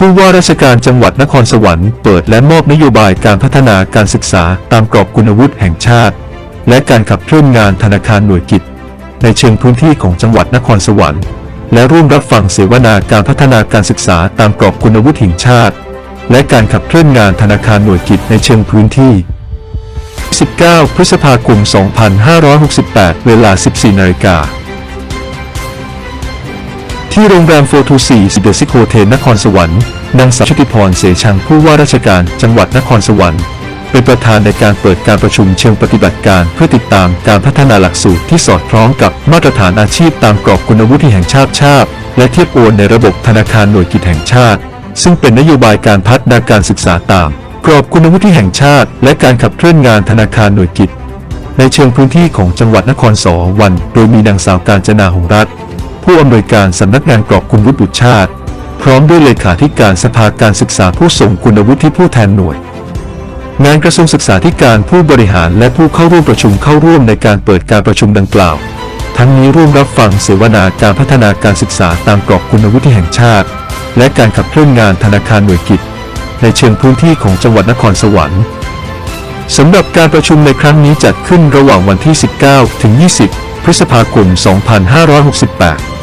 ผู้ว่าราชการจังหวัดนครสวรรค์เปิดและมอบนโยบายการพัฒนาการศึกษาตามกรอบคุณวุฒิแห่งชาติ และการขับเคลื่อนงานธนาคารหน่วยกิจ ในเชิงพื้นที่ของจังหวัดนครสวรรค์ และร่วมรับฟังเสวนาการพัฒนาการศึกษาตามกรอบคุณวุฒิแห่งชาติ และการขับเคลื่อนงานธนาคารหน่วยกิจในเชิงพื้นที่ 19 พฤษภาคม 2568 เวลา 14นาฬิกา ที่โรงแรมโฟทูซีสิเดซิโคเทนนครสวรรค์นางสาวชุติพรเสชังผู้ว่าราชการจังหวัดนครสวรรค์เป็นประธานในการเปิดการประชุมเชิงปฏิบัติการเพื่อติดตามการพัฒนาหลักสูตรที่สอดคล้องกับมาตรฐานอาชีพตามกรอบคุณวุฒิแห่งชาติชาติ และเทียบโอนในระบบธนาคารหน่วยกิจแห่งชาติ ซึ่งเป็นนโยบายการพัฒนาการศึกษาตาม กรอบคุณวุฒิแห่งชาติ และการขับเคลื่อนงานธนาคารหน่วยกิจ ในเชิงพื้นที่ของจังหวัดนครสวรรค์โดยมีนางสาวการจนาหงรัตน์ ผู้อำนวยการสำนักงานกรอบคุณวุฒิบุตรชาติ พร้อมด้วยเลขาธิการสภาการศึกษาผู้ทรงคุณวุฒิผู้แทนหน่วย งานกระทรวงศึกษาธิการผู้บริหารและผู้เข้าร่วมประชุมเข้าร่วมในการเปิดการประชุมดังกล่าว ทั้งนี้ร่วมรับฟังเสวนาการพัฒนาการศึกษาตามกรอบคุณวุฒิแห่งชาติ และการขับเคลื่อนงานธนาคารหน่วยกิจ ในเชิงพื้นที่ของจังหวัดนครสวรรค์สำหรับการประชุมในครั้งนี้จัดขึ้นระหว่างวันที่ 19 ถึง 20 พฤษภาคม 2568